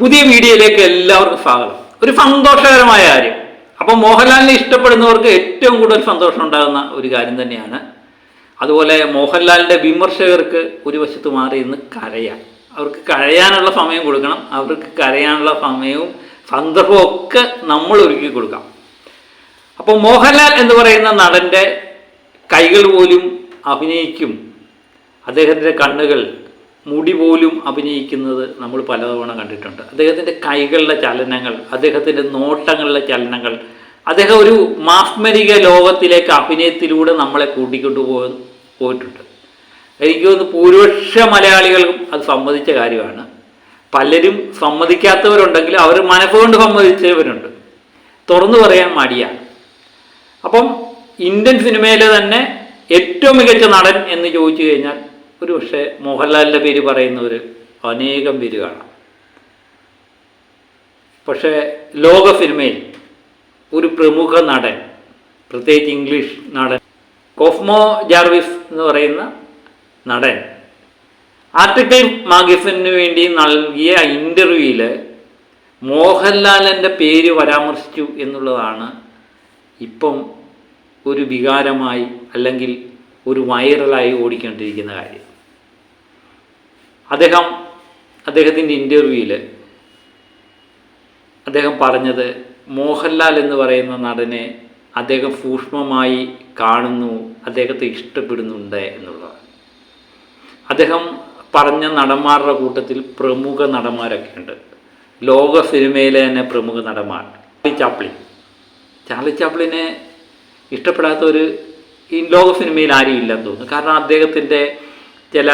പുതിയ വീഡിയോയിലേക്ക് എല്ലാവർക്കും സ്വാഗതം. ഒരു സന്തോഷകരമായ കാര്യം. അപ്പം മോഹൻലാലിനെ ഇഷ്ടപ്പെടുന്നവർക്ക് ഏറ്റവും കൂടുതൽ സന്തോഷം ഉണ്ടാകുന്ന ഒരു കാര്യം തന്നെയാണ്. അതുപോലെ മോഹൻലാലിന്റെ വിമർശകർക്ക് ഒരു വശത്ത് മാറി ഇന്ന് കരയാൻ. അവർക്ക് കരയാനുള്ള സമയം കൊടുക്കണം. അവർക്ക് കരയാനുള്ള സമയവും സന്ദർഭവും ഒക്കെ നമ്മൾ ഒരുക്കി കൊടുക്കാം. അപ്പോൾ മോഹൻലാൽ എന്ന് പറയുന്ന നടന്റെ കൈകൾ പോലും അഭിനയിക്കും. അദ്ദേഹത്തിന്റെ കണ്ണുകൾ മുടി പോലും അഭിനയിക്കുന്നത് നമ്മൾ പലതവണ കണ്ടിട്ടുണ്ട്. അദ്ദേഹത്തിന്റെ കൈകളിലെ ചലനങ്ങൾ അദ്ദേഹത്തിന്റെ നോട്ടങ്ങളിലെ ചലനങ്ങൾ അദ്ദേഹം ഒരു മാസ്മരിക ലോകത്തിലേക്ക് അഭിനയത്തിലൂടെ നമ്മളെ കൂട്ടിക്കൊണ്ടു പോയിട്ടുണ്ട്. എനിക്ക് തോന്നുന്നു ഭൂരിപക്ഷ മലയാളികളും അത് സമ്മതിച്ച കാര്യമാണ്. പലരും സമ്മതിക്കാത്തവരുണ്ടെങ്കിലും അവർ മനസ്സുകൊണ്ട് സമ്മതിച്ചവരുണ്ട്. തുറന്നു പറയാൻ മടിയാണ്. അപ്പം ഇന്ത്യൻ സിനിമയിലെ തന്നെ ഏറ്റവും മികച്ച നടൻ എന്ന് ചോദിച്ചു കഴിഞ്ഞാൽ ഒരു പക്ഷേ മോഹൻലാലിന്റെ പേര് പറയുന്നവർ അനേകം പേര് കാണാം. പക്ഷേ ലോക സിനിമയിൽ ഒരു പ്രമുഖ നടൻ പ്രത്യേകിച്ച് ഇംഗ്ലീഷ് നടൻ കോഫ്മോ ജാർവിസ് എന്ന് പറയുന്ന നടൻ ആർട്ടിക്കിൾ മാഗസിനു വേണ്ടി നൽകിയ ഇന്റർവ്യൂവിൽ മോഹൻലാലിന്റെ പേര് പരാമർശിച്ചു എന്നുള്ളതാണ് ഇപ്പം ഒരു വികാരമായി അല്ലെങ്കിൽ ഒരു വൈറലായി ഓടിക്കൊണ്ടിരിക്കുന്ന കാര്യം. അദ്ദേഹം അദ്ദേഹത്തിന്റെ ഇന്റർവ്യൂവിൽ അദ്ദേഹം പറഞ്ഞത് മോഹൻലാൽ എന്ന് പറയുന്ന നടനെ അദ്ദേഹം സൂക്ഷ്മമായി കാണുന്നു അദ്ദേഹത്തെ ഇഷ്ടപ്പെടുന്നുണ്ട് എന്നുള്ളതാണ്. അദ്ദേഹം പറഞ്ഞ നടന്മാരുടെ കൂട്ടത്തിൽ പ്രമുഖ നടന്മാരൊക്കെ ഉണ്ട്. ലോക സിനിമയിലെ തന്നെ പ്രമുഖ നടന്മാർ. Charlie Chaplin. ചാർലി ചാപ്ലിനെ ഇഷ്ടപ്പെടാത്തൊരു ഈ ലോക സിനിമയിൽ ആരും ഇല്ലെന്ന് തോന്നുന്നു. കാരണം അദ്ദേഹത്തിന്റെ ചില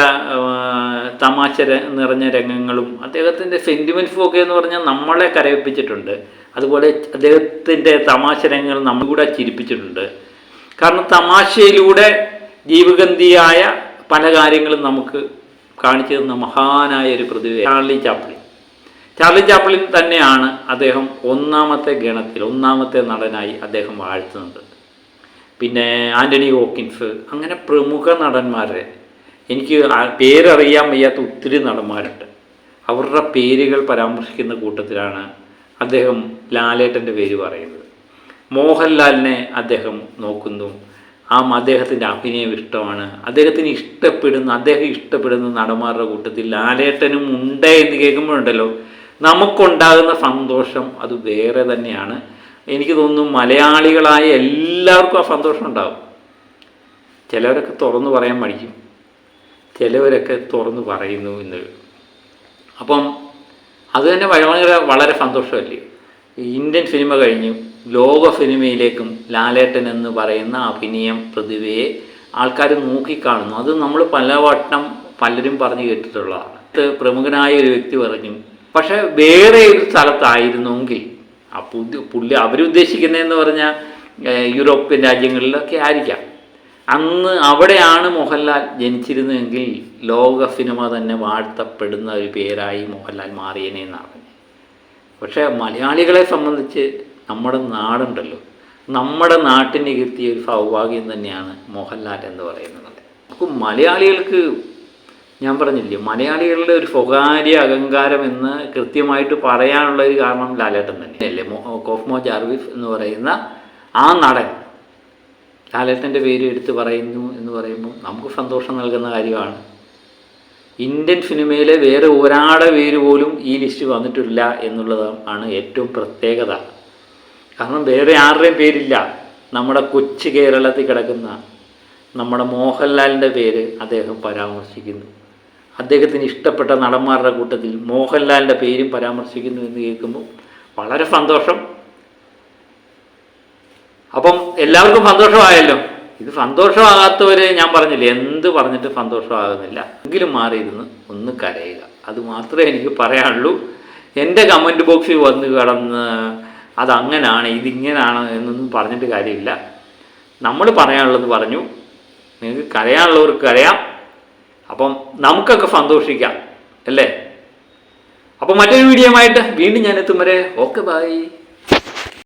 തമാശ നിറഞ്ഞ രംഗങ്ങളും അദ്ദേഹത്തിന്റെ സെന്റിമെന്റ്സും ഒക്കെ എന്ന് പറഞ്ഞാൽ നമ്മളെ കരയിപ്പിച്ചിട്ടുണ്ട് അതുപോലെ അദ്ദേഹത്തിന്റെ തമാശ രംഗങ്ങൾ നമ്മൾ കൂടെ ചിരിപ്പിച്ചിട്ടുണ്ട്. കാരണം തമാശയിലൂടെ ജീവഗന്ധിയായ പല കാര്യങ്ങളും നമുക്ക് കാണിച്ചു തന്ന മഹാനായ ഒരു പ്രതിഭ ചാർലി ചാപ്ലിൻ. ചാർലി ചാപ്ലിൻ തന്നെയാണ് അദ്ദേഹം ഒന്നാമത്തെ ഗണത്തിൽ ഒന്നാമത്തെ നടനായി അദ്ദേഹം വാഴ്ത്തുന്നത്. പിന്നെ ആന്റണി ഹോക്കിൻസ് അങ്ങനെ പ്രമുഖ നടന്മാരെ എനിക്ക് പേരറിയാൻ വയ്യാത്ത ഒത്തിരി നടന്മാരുണ്ട്. അവരുടെ പേരുകൾ പരാമർശിക്കുന്ന കൂട്ടത്തിലാണ് അദ്ദേഹം ലാലേട്ടന്റെ പേര് പറയുന്നത്. മോഹൻലാലിനെ അദ്ദേഹം നോക്കുന്നു. ആ അദ്ദേഹത്തിന്റെ അഭിനയം ഇഷ്ടമാണ്. അദ്ദേഹത്തിന് ഇഷ്ടപ്പെടുന്ന അദ്ദേഹം ഇഷ്ടപ്പെടുന്ന നടന്മാരുടെ കൂട്ടത്തിൽ ലാലേട്ടനും ഉണ്ട് എന്ന് കേൾക്കുമ്പോഴുണ്ടല്ലോ. നമുക്കുണ്ടാകുന്ന സന്തോഷം അത് വേറെ തന്നെയാണ്. എനിക്ക് തോന്നുന്നു മലയാളികളായ എല്ലാവർക്കും ആ സന്തോഷം ഉണ്ടാകും. ചിലവരൊക്കെ തുറന്നു പറയാൻ മടിക്കും. ചിലവരൊക്കെ തുറന്ന് പറയുന്നു എന്ന്. അപ്പം അത് തന്നെ വളരെ വളരെ സന്തോഷമല്ലേ? ഇന്ത്യൻ സിനിമ കഴിഞ്ഞു. ലോക സിനിമയിലേക്കും ലാലേട്ടൻ എന്ന് പറയുന്ന അഭിനയം പ്രതിഭയെ ആൾക്കാർ നോക്കിക്കാണുന്നു. അത് നമ്മൾ പലവട്ടം പലരും പറഞ്ഞു കേട്ടിട്ടുള്ളതാണ്. പ്രമുഖനായ ഒരു വ്യക്തി പറഞ്ഞു. പക്ഷേ വേറെ ഒരു സ്ഥലത്തായിരുന്നെങ്കിൽ ആ പുതിയ പുള്ളി അവരുദ്ദേശിക്കുന്നതെന്ന് പറഞ്ഞാൽ യൂറോപ്യൻ രാജ്യങ്ങളിലൊക്കെ ആയിരിക്കാം. അന്ന് അവിടെയാണ് മോഹൻലാൽ ജനിച്ചിരുന്നതെങ്കിൽ ലോക സിനിമ തന്നെ വാഴ്ത്തപ്പെടുന്ന ഒരു പേരായി മോഹൻലാൽ മാറിയനെ എന്നാണ്. പക്ഷേ മലയാളികളെ സംബന്ധിച്ച് നമ്മുടെ നാടുണ്ടല്ലോ. നമ്മുടെ നാട്ടിന് കിട്ടിയ ഒരു സൗഭാഗ്യം തന്നെയാണ് മോഹൻലാൽ എന്ന് പറയുന്നത്. അപ്പോൾ മലയാളികൾക്ക് ഞാൻ പറഞ്ഞില്ലേ മലയാളികളുടെ ഒരു സ്വകാര്യ അഹങ്കാരം എന്ന് കൃത്യമായിട്ട് പറയാനുള്ള ഒരു കാരണം ലാലേട്ടൻ തന്നെയല്ലേ? കോഫ്മോ ജാർവിസ് എന്ന് പറയുന്ന ആ നടൻ. ലാലേട്ടന്റെ പേര് എടുത്ത് പറയുന്നു എന്ന് പറയുമ്പോൾ നമുക്ക് സന്തോഷം നൽകുന്ന കാര്യമാണ്. ഇന്ത്യൻ സിനിമയിലെ വേറെ ഒരാളുടെ പേര് പോലും ഈ ലിസ്റ്റ് വന്നിട്ടില്ല എന്നുള്ളത് ആണ് ഏറ്റവും പ്രത്യേകത. കാരണം വേറെ ആരുടെയും പേരില്ല. നമ്മുടെ കൊച്ചു കേരളത്തിൽ കിടക്കുന്ന നമ്മുടെ മോഹൻലാലിന്റെ പേര് അദ്ദേഹം പരാമർശിക്കുന്നു. അദ്ദേഹത്തിന് ഇഷ്ടപ്പെട്ട നടന്മാരുടെ കൂട്ടത്തിൽ മോഹൻലാലിന്റെ പേരും പരാമർശിക്കുന്നു എന്ന് കേൾക്കുമ്പോൾ വളരെ സന്തോഷം. അപ്പം എല്ലാവർക്കും സന്തോഷമായല്ലോ. ഇത് സന്തോഷമാകാത്തവരെ ഞാൻ പറഞ്ഞില്ല എന്ത് പറഞ്ഞിട്ട് സന്തോഷമാകുന്നില്ല. എങ്കിലും മാറിയിരുന്ന് ഒന്ന് കരയുക. അത് മാത്രമേ എനിക്ക് പറയാനുള്ളൂ. എന്റെ കമന്റ് ബോക്സിൽ വന്ന് കിടന്ന് അതങ്ങനാണ് ഇതിങ്ങനാണ് എന്നൊന്നും പറഞ്ഞിട്ട് കാര്യമില്ല. നമ്മൾ പറയാനുള്ളത് പറഞ്ഞു. നിങ്ങൾക്ക് കരയാനുള്ളവർക്ക് കരയാം. അപ്പം നമുക്കൊക്കെ സന്തോഷിക്കാം അല്ലേ? അപ്പം മറ്റൊരു വീഡിയോ ആയിട്ട് വീണ്ടും ഞാൻ എത്തും വരെ. Okay bye